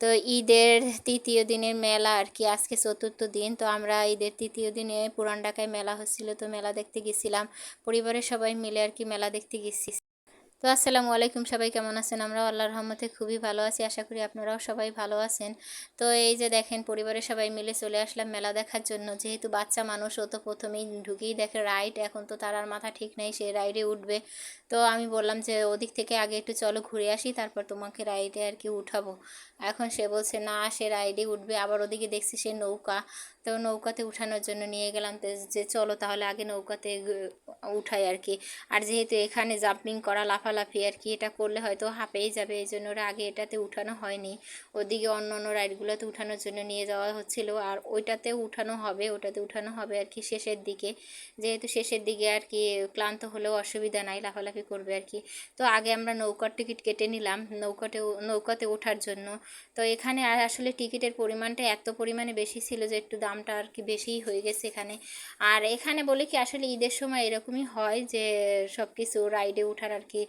তো ঈদের তৃতীয় দিনের মেলা আর কি, আজকে চতুর্থ দিন। তো আমরা ঈদের তৃতীয় দিনে পুরান ঢাকায় মেলা হচ্ছিল, তো মেলা দেখতে গেছিলাম। পরিবারের সবাই মিলে আর কি মেলা দেখতে গেছি। তো আসসালামু আলাইকুম সবাই, কেমন আছেন? আমরা আল্লাহর রহমতে খুবই ভালো আছি। আশা করি আপনারাও সবাই ভালো আছেন। তো এই যে দেখেন, পরিবারের সবাই মিলে চলে আসলাম মেলা দেখার জন্য। যেহেতু বাচ্চা মানুষ, ও তো প্রথমেই ঢুকেই দেখে রাইড এখন তো তার আর মাথা ঠিক নেই, সে রাইডে উঠবে। তো আমি বললাম যে, ওদিক থেকে আগে একটু চলো ঘুরে আসি, তারপর তোমাকে রাইডে আর কি উঠাবো। এখন সে বলছে, না, সে রাইডে উঠবে। আবার ওদিকে দেখছি সে নৌকা। তো নৌকাতে উঠানোর জন্য নিয়ে গেলাম তো যে, চলো তাহলে আগে নৌকাতে উঠাই আর কি। আর যেহেতু এখানে জাম্পিং করা লাফালাফি আর কি, এটা করলে হয়তো হাঁপেই যাবে, এই জন্য ওরা আগে এটাতে উঠানো হয়নি। ওদিকে অন্য অন্য রাইডগুলোতে উঠানোর জন্য নিয়ে যাওয়া হচ্ছিল, আর ওইটাতে উঠানো হবে, ওটাতে উঠানো হবে আর কি শেষের দিকে। যেহেতু শেষের দিকে আর কি ক্লান্ত হলেও অসুবিধা নাই, লাফালাফি করবে আর কি। তো আগে আমরা নৌকার টিকিট কেটে নিলাম, নৌকাতে নৌকাতে ওঠার জন্য। তো এখানে আর আসলে টিকিটের পরিমাণটা এত পরিমাণে বেশি ছিল যে একটু দামটা আর কি বেশিই হয়ে গেছে এখানে। আর এখানে বলে কি আসলে ঈদের সময় এরকমই হয় যে সব কিছু রাইডে ওঠার আর কি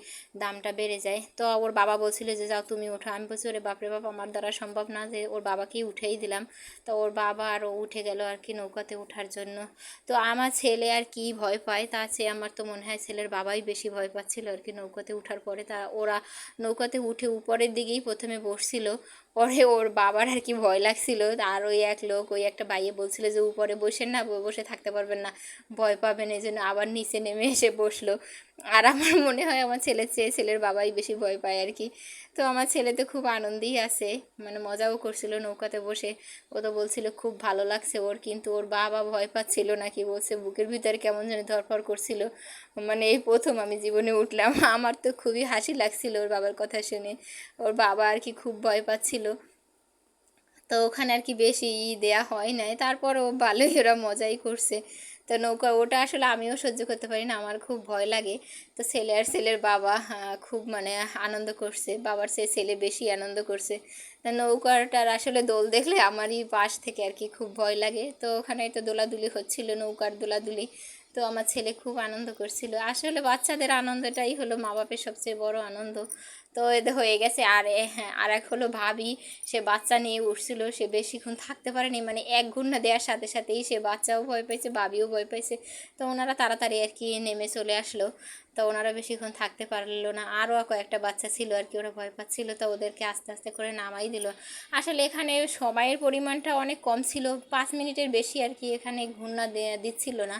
দামটা বেড়ে যায়। তো ওর বাবা বলছিল যে, যাও তুমি ওঠো। আমি বলছি, ওরে বাপরে বাপ, আমার দ্বারা সম্ভব না যে ওর বাবাকেই উঠেই দিলাম। তো ওর বাবা আরও উঠে গেল আর কি নৌকাতে ওঠার জন্য। তো আমার ছেলে আর কি ভয় পায় তা চেয়ে আমার তো মনে হয় ছেলের বাবাই বেশি ভয় পাচ্ছিল আর কি নৌকাতে ওঠার পরে। তা ওরা নৌকাতে উঠে উপরের দিকেই প্রথমে বসছিল। পরে ওর বাবার আর কি ভয় লাগছিল। আর ওই এক লোক, ওই একটা বাইয়ে বলছিল যে, উপরে বসেন না বসে থাকতে পারবেন না। ভয় পাবেন এই জন্য আবার নিচে নেমে এসে বসল। আর আমার মনে হয় আমার ছেলের চেয়ে ছেলের বাবাই বেশি ভয় পায় আর কি। তো আমার ছেলে তো খুব আনন্দেই আছে মানে মজাও করছিল নৌকাতে বসে। ও তো বলছিল, খুব ভালো লাগছে ওর। কিন্তু ওর বাবা ভয় পাচ্ছিল নাকি বলছে, বুকের ভিতরে কেমন যেন ধরফর করছিল। মানে এই প্রথম আমি জীবনে উঠলাম। আমার তো খুবই হাসি লাগছিল ওর বাবার কথা শুনে। ওর বাবা আর কি খুব ভয় পাচ্ছিল। তো ওখানে আর কি বেশি ই দেয়া হয় নাই। তারপরও ভালোই ওরা মজাই করছে। তো নৌকা, ওটা আসলে আমিও সহ্য করতে পারি না, আমার খুব ভয় লাগে। তো ছেলে আর ছেলের বাবা খুব মানে আনন্দ করছে। বাবার সে ছেলে বেশি আনন্দ করছে। তা নৌকাটার আসলে দোল দেখলে আমারই পাশ থেকে আর কি খুব ভয় লাগে। তো ওখানে তো দোলাদুলি হচ্ছিল, নৌকার দোলাদুলি। তো আমার ছেলে খুব আনন্দ করছিল। আসলে বাচ্চাদের আনন্দটাই হলো মা বাপের সবচেয়ে বড় আনন্দ। তো এদের হয়ে গেছে আর হ্যাঁ আর এক হলো ভাবি, সে বাচ্চা নিয়ে উঠছিল, সে বেশিক্ষণ থাকতে পারেনি মানে এক ঘণ্টা দেওয়ার সাথে সাথেই সে বাচ্চাও ভয় পেয়েছে ভাবিও ভয় পেয়েছে তো ওনারা তাড়াতাড়ি আর কি নেমে চলে আসলো। তো ওনারা বেশিক্ষণ থাকতে পারল না। আরও কয়েকটা বাচ্চা ছিল আর কি, ওরা ভয় পাচ্ছিল, তো ওদেরকে আস্তে আস্তে করে নামাই দিল। আসলে এখানে সময়ের পরিমাণটা অনেক কম ছিল, পাঁচ মিনিটের বেশি আর কি এখানে ঘূর্ণা দিচ্ছিল না।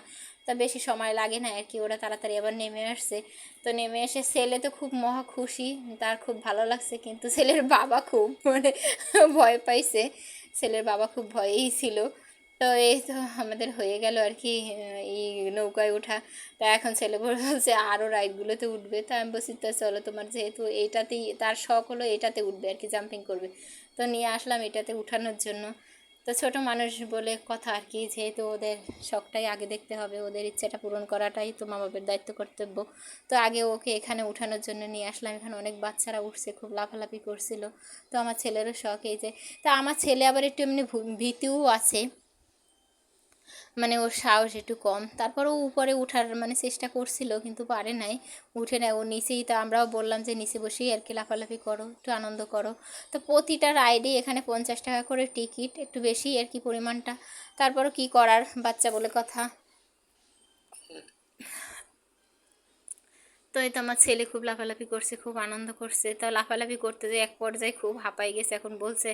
তা বেশি সময় লাগে না আর কি, ওরা তাড়াতাড়ি আবার নেমে আসছে। তো নেমে এসে ছেলে তো খুব মহা খুশি, তার খুব ভালো লাগছে, কিন্তু ছেলের বাবা খুব মানে ভয় পাইছে, ছেলের বাবা খুব ভয়েই ছিল। তো এই তো আমাদের হয়ে গেল আর কি, এই নৌকায় ওঠা। তা এখন ছেলে বলছে আরও রাইডগুলোতে উঠবে। তো আমি বলছি, তো চলো, তোমার যেহেতু এইটাতেই তার শখ হলো এটাতে উঠবে আর কি জাম্পিং করবে। তো নিয়ে আসলাম এটাতে উঠানোর জন্য। তো ছোট মানুষ বলে কথা আর কি, যেহেতু ওদের শখটাই আগে দেখতে হবে, ওদের ইচ্ছাটা পূরণ করাটাই তো মা বাবার দায়িত্ব কর্তব্য। তো আগে ওকে এখানে উঠানোর জন্য নিয়ে আসলাম, এখানে অনেক বাচ্চারা উঠছে, খুব লাফালাফি করছিল। তো আমার ছেলেরও শখ এই যে, তা আমার ছেলে আবার একটু এমনি ভীতিও আছে। মানে ওর সাহস একটু কম। তারপরেও উপরে উঠার মানে চেষ্টা করছিল, কিন্তু পারে নাই। উঠে নেয় ও নিচেই। তো আমরাও বললাম যে, নিচে বসেই আর কি লাফালাফি করো, একটু আনন্দ করো। তো প্রতিটা রাইডে এখানে পঞ্চাশ টাকা করে টিকিট একটু বেশি আর কি পরিমাণটা। তারপরও কি করার? বাচ্চা বলে কথা। তো এই তো আমার ছেলে খুব লাফালাফি করছে, খুব আনন্দ করছে। তো লাফালাফি করতে যে এক পর্যায়ে খুব হাঁপাই গেছে। এখন বলছে,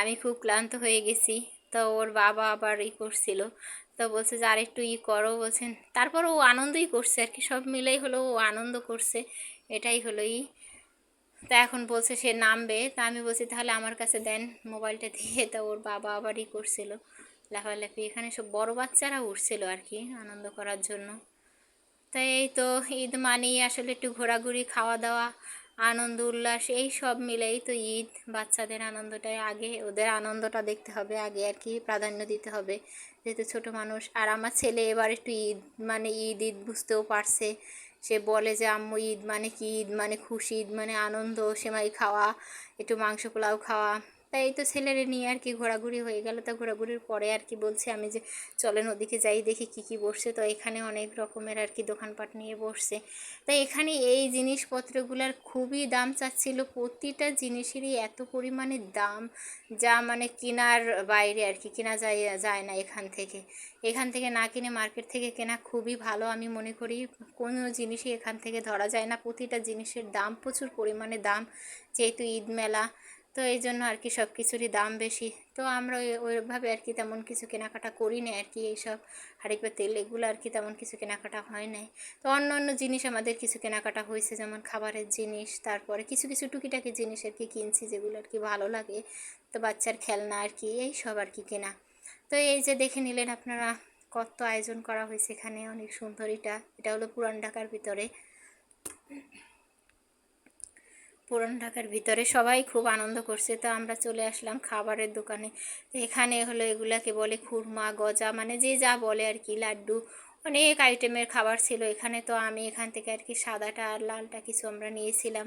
আমি খুব ক্লান্ত হয়ে গেছি। তো ওর বাবা আবার ই করছিল তো বলছে যে আর একটু ই করো, বলছেন। তারপর ও আনন্দই করছে আর কি, সব মিলেই হলো ও আনন্দ করছে, এটাই হলো ই। তা এখন বলছে সে নামবে, তা আমি বলছি, তাহলে আমার কাছে দেন মোবাইলটা দিয়ে। তা ওর বাবা আবারই করছিল, লাফালাফি, এখানে সব বড় বাচ্চারা উঠছিল আর কি, আনন্দ করার জন্য। তাই এই তো ঈদ মানেই আসলে একটু ঘোরাঘুরি, খাওয়া দাওয়া আনন্দ, উল্লাস, এই সব মিলেই তো ঈদ। বাচ্চাদের আনন্দটাই আগে, ওদের আনন্দটা দেখতে হবে, আগে আর কি প্রাধান্য দিতে হবে। যেহেতু ছোট মানুষ, আর আমার ছেলে এবার একটু ঈদ মানে ঈদ ঈদ বুঝতেও পারছে। সে বলে যে, আম্মু, ঈদ মানে কি? ঈদ মানে খুশি, ঈদ মানে আনন্দ, সেমাই খাওয়া, একটু মাংস পোলাও খাওয়া। তাই এই তো ছেলেরে নিয়ে আর কি ঘোরাঘুরি হয়ে গেল। তা ঘোরাঘুরির পরে আর কি বলছে আমি যে, চলেন ওদিকে যাই, দেখি কি কি বসছে। তো এখানে অনেক রকমের আর কি দোকানপাট নিয়ে বসছে। তাই এখানে এই জিনিসপত্রগুলোর খুবই দাম চাচ্ছিল। প্রতিটা জিনিসেরই এত পরিমাণে দাম যা মানে কেনার বাইরে আর কি, কেনা যায় যায় না এখান থেকে। এখান থেকে না কিনে মার্কেট থেকে কেনা খুবই ভালো আমি মনে করি। কোনো জিনিসই এখান থেকে ধরা যায় না। প্রতিটা জিনিসের দাম প্রচুর পরিমাণে দাম। যেহেতু ঈদ মেলা তো এই জন্য আর কি সব কিছুরই দাম বেশি। তো আমরা ওই- ওইভাবে আর কি তেমন কিছু কেনাকাটা করি না আর কি এইসব। হাঁড়ি তেল এগুলো আর কি তেমন কিছু কেনাকাটা হয় নাই। তো অন্য অন্য জিনিস আমাদের কিছু কেনাকাটা হয়েছে, যেমন খাবারের জিনিস, তারপরে কিছু কিছু টুকিটাকি জিনিস আর কি কিনছি যেগুলো আর কি ভালো লাগে। তো বাচ্চার খেলনা আর কি, এই সব আর কি কেনা। তো এই যে দেখে নিলেন আপনারা কত আয়োজন করা হয়েছে এখানে, অনেক সুন্দর এটা। এটা হলো পুরান ঢাকার ভিতরে। পুরান ঢাকার ভিতরে সবাই খুব আনন্দ করছে। তো আমরা চলে আসলাম খাবারের দোকানে। এখানে হলো এগুলাকে বলে খুরমা, গজা মানে যে যা বলে আর কি লাড্ডু। অনেক আইটেমের খাবার ছিল এখানে। তো আমি এখান থেকে আর কি সাদাটা আর লালটা কিছু আমরা নিয়েছিলাম।